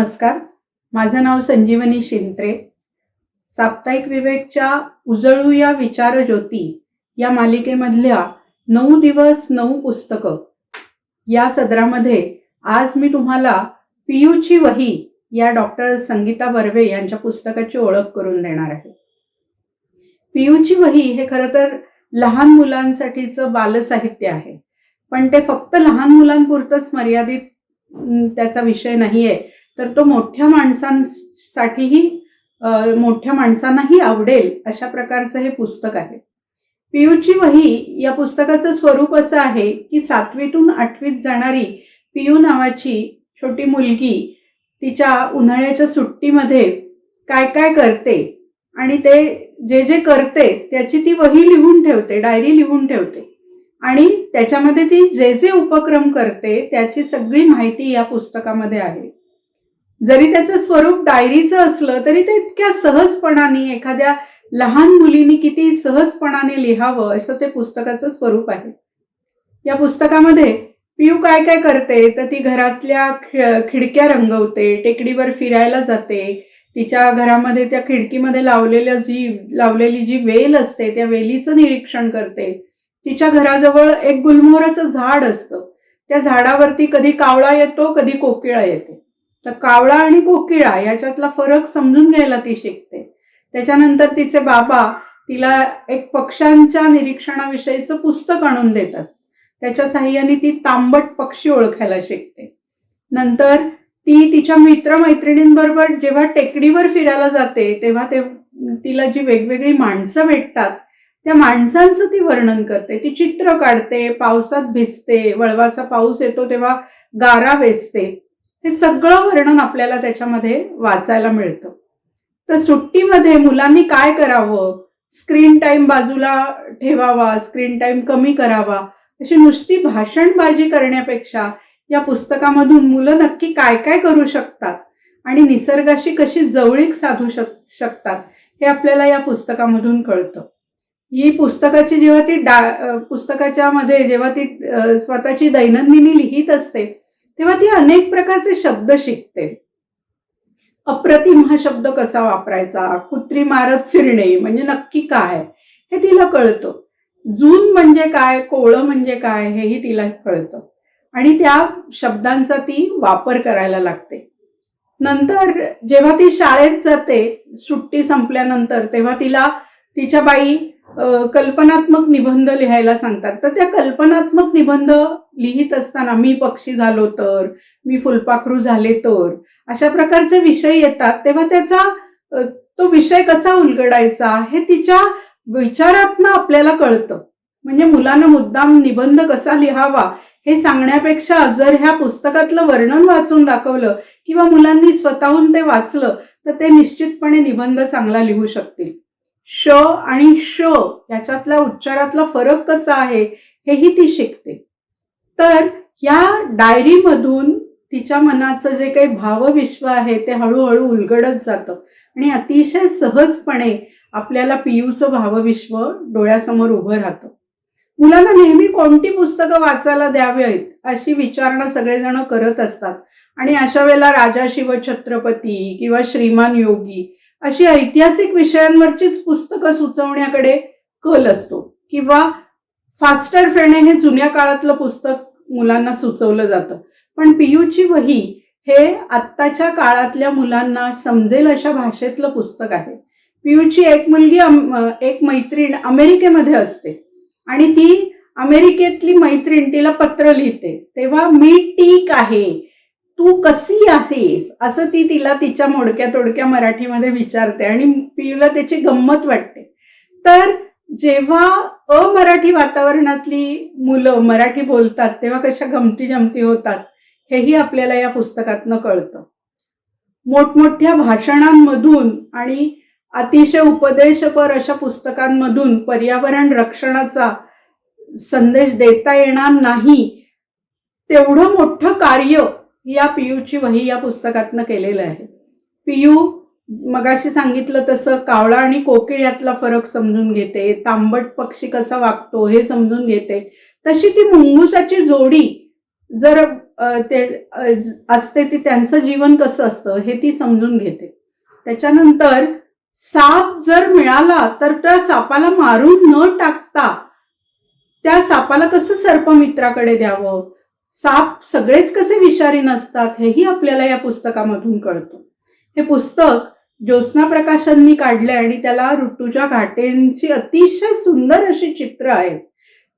नमस्कार. माझं नाव संजीवनी शिंत्रे. साप्ताहिक विवेकच्या उजळू या विचार ज्योती या मालिकेमधल्या नऊ दिवस नऊ पुस्तकं. या सदरामध्ये आज मी तुम्हाला पियूची वही या डॉक्टर संगीता बर्वे यांच्या पुस्तकाची ओळख करून देणार आहे. पियूची वही हे खरं तर लहान मुलांसाठीचं बालसाहित्य आहे. पण ते फक्त लहान मुलांपुरतंच मर्यादित त्याचा विषय नाही आहे तर तो मोठ्या माणसांसाठीही मोठ्या माणसांनाही आवडेल अशा प्रकारचं हे पुस्तक आहे. पियूची वही या पुस्तकाचं स्वरूप असं आहे की सातवीतून आठवीत जाणारी पियू नावाची छोटी मुलगी तिच्या उन्हाळ्याच्या सुट्टीमध्ये काय काय करते आणि ते जे जे करते त्याची ती वही लिहून ठेवते डायरी लिहून ठेवते. आणि त्याच्यामध्ये ती जे जे उपक्रम करते त्याची सगळी माहिती या पुस्तकामध्ये आहे. जरी त्याचं स्वरूप डायरीचं असलं तरी ते इतक्या सहजपणाने एखाद्या लहान मुलींनी किती सहजपणाने लिहावं असं ते पुस्तकाचं स्वरूप आहे. या पुस्तकामध्ये पियू काय काय करते तर ती घरातल्या खिडक्या रंगवते टेकडीवर फिरायला जाते तिच्या घरामध्ये त्या खिडकीमध्ये लावलेल्या जी लावलेली जी वेल असते त्या वेलीचं निरीक्षण करते. तिच्या घराजवळ एक गुलमोहराचं झाड असतं. त्या झाडावरती कधी कावळा येतो कधी कोकिळा येते. तर कावळा आणि कोकिळा याच्यातला फरक समजून घ्यायला ती शिकते. त्याच्यानंतर तिचे बाबा तिला एक पक्ष्यांच्या निरीक्षणाविषयीचं पुस्तक आणून देतात. त्याच्या साह्याने ती तांबट पक्षी ओळखायला शिकते. नंतर ती तिच्या मित्रमैत्रिणींबरोबर जेव्हा टेकडीवर फिरायला जाते तेव्हा ते तिला जी वेगवेगळी माणसं भेटतात त्या माणसांचं ती वर्णन करते. ती चित्र काढते पावसात भिजते वळवाचा पाऊस येतो तेव्हा गारा वेचते. हे सगळं वर्णन आपल्याला त्याच्यामध्ये वाचायला मिळतं. तर सुट्टीमध्ये मुलांनी काय करावं? स्क्रीन टाइम बाजूला ठेवावा स्क्रीन टाइम कमी करावा अशी नुसती भाषणबाजी करण्यापेक्षा या पुस्तकामधून मुलं नक्की काय काय करू शकतात आणि निसर्गाशी कशी जवळीक साधू शक शकतात हे आपल्याला या पुस्तकामधून कळतं. ही पुस्तकाची जेव्हा ती डा पुस्तकाच्या मध्ये जेव्हा ती स्वतःची दैनंदिनी लिहित असते तेव्हा ती अनेक प्रकारचे शब्द शिकते. अप्रतिम हा शब्द कसा वापरायचा? कुत्री मारत फिरणे म्हणजे नक्की काय? हे तिला कळतं. जून म्हणजे काय? कोळं म्हणजे काय? हेही तिला कळतं. आणि त्या शब्दांचा ती वापर करायला लागते. नंतर जेव्हा ती शाळेत जाते सुट्टी संपल्यानंतर तेव्हा तिला तिच्या बाई कल्पनात्मक निबंध लिहायला सांगतात. तर त्या कल्पनात्मक निबंध लिहित असताना मी पक्षी झालो तर मी फुलपाखरू झाले तर अशा प्रकारचे विषय येतात. तेव्हा त्याचा तो विषय कसा उलगडायचा हे तिच्या विचारातनं आपल्याला कळतं. म्हणजे मुलांना मुद्दाम निबंध कसा लिहावा हे सांगण्यापेक्षा जर ह्या पुस्तकातलं वर्णन वाचून दाखवलं किंवा मुलांनी स्वतःहून ते वाचलं तर ते निश्चितपणे निबंध चांगला लिहू शकतील. श आणि श याच्यातला उच्चारातला फरक कसा आहे हेही ती शिकते. तर या डायरीमधून तिच्या मनाचं जे काही भावविश्व आहे ते हळूहळू उलगडत जातं. आणि अतिशय सहजपणे आपल्याला पियूचं भावविश्व डोळ्यासमोर उभं राहतं. मुलांना नेहमी कोणती पुस्तकं वाचायला द्यावीत अशी विचारणा सगळेजण करत असतात. आणि अशा वेळेला राजा शिवछत्रपती किंवा श्रीमान योगी अशी ऐतिहासिक विषयांवरचीच पुस्तकं सुचवण्याकडे कल असतो. किंवा फास्टर फेणे हे जुन्या काळातलं पुस्तक मुलांना सुचवलं जातं. पण पियूची वही हे आत्ताच्या काळातल्या मुलांना समजेल अशा भाषेतलं पुस्तक आहे. पियूची एक मुलगी एक मैत्रीण अमेरिकेमध्ये असते आणि ती अमेरिकेतली मैत्रीण तिला पत्र लिहिते. तेव्हा मी टीक आहे. तू कशी आहेस? असं ती तिला तिच्या मोडक्या तोडक्या मराठीमध्ये विचारते आणि पियूला त्याची गंमत वाटते. तर जेव्हा अमराठी वातावरणातली मुलं मराठी बोलतात तेव्हा कशा गमती जमती होतात हेही आपल्याला या पुस्तकातनं कळतं. मोठमोठ्या भाषणांमधून आणि अतिशय उपदेशपर अशा पुस्तकांमधून पर्यावरण रक्षणाचा संदेश देता येणार नाही तेवढं मोठं कार्य या पियूची वही या पुस्तकातनं केलेलं आहे. पियू मगाशी सांगितलं तसं कावळा आणि कोकिळ यातला फरक समजून घेते तांबट पक्षी कसा वागतो हे समजून घेते. तशी ती मुंगुसाची जोडी जर ते असते ती त्यांचं जीवन कसं असतं हे ती समजून घेते. त्याच्यानंतर साप जर मिळाला तर त्या सापाला मारून न टाकता त्या सापाला कसं सर्पमित्राकडे द्यावं? साप सगळेच कसे विषारी नसतात हेही आपल्याला या पुस्तकामधून कळतं. हे पुस्तक ज्योत्स्ना प्रकाशांनी काढले आणि त्याला ऋतुजा घाटेंची अतिशय सुंदर अशी चित्र आहेत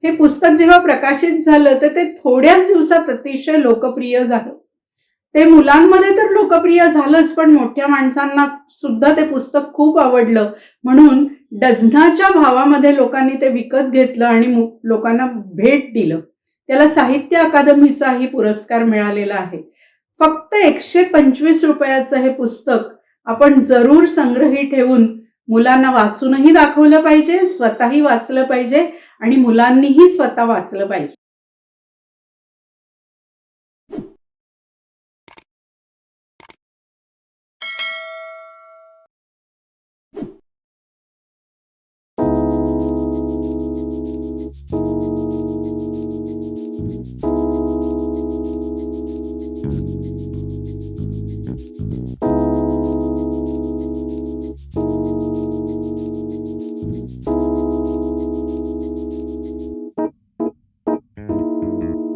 हे पुस्तक जेव्हा प्रकाशित झालं तर ते थोड्याच दिवसात अतिशय लोकप्रिय झालं. ते मुलांमध्ये तर लोकप्रिय झालंच पण मोठ्या माणसांना सुद्धा ते पुस्तक खूप आवडलं. म्हणून डझनाच्या भावामध्ये लोकांनी ते विकत घेतलं आणि लोकांना भेट दिलं. त्याला साहित्य अकादमीचाही पुरस्कार मिळालेला आहे. फक्त एकशे पंचवीस रुपयाचं हे पुस्तक आपण जरूर संग्रही ठेवून मुलांना वाचूनही दाखवलं पाहिजे स्वतःही वाचलं पाहिजे आणि मुलांनीही स्वतः वाचलं पाहिजे.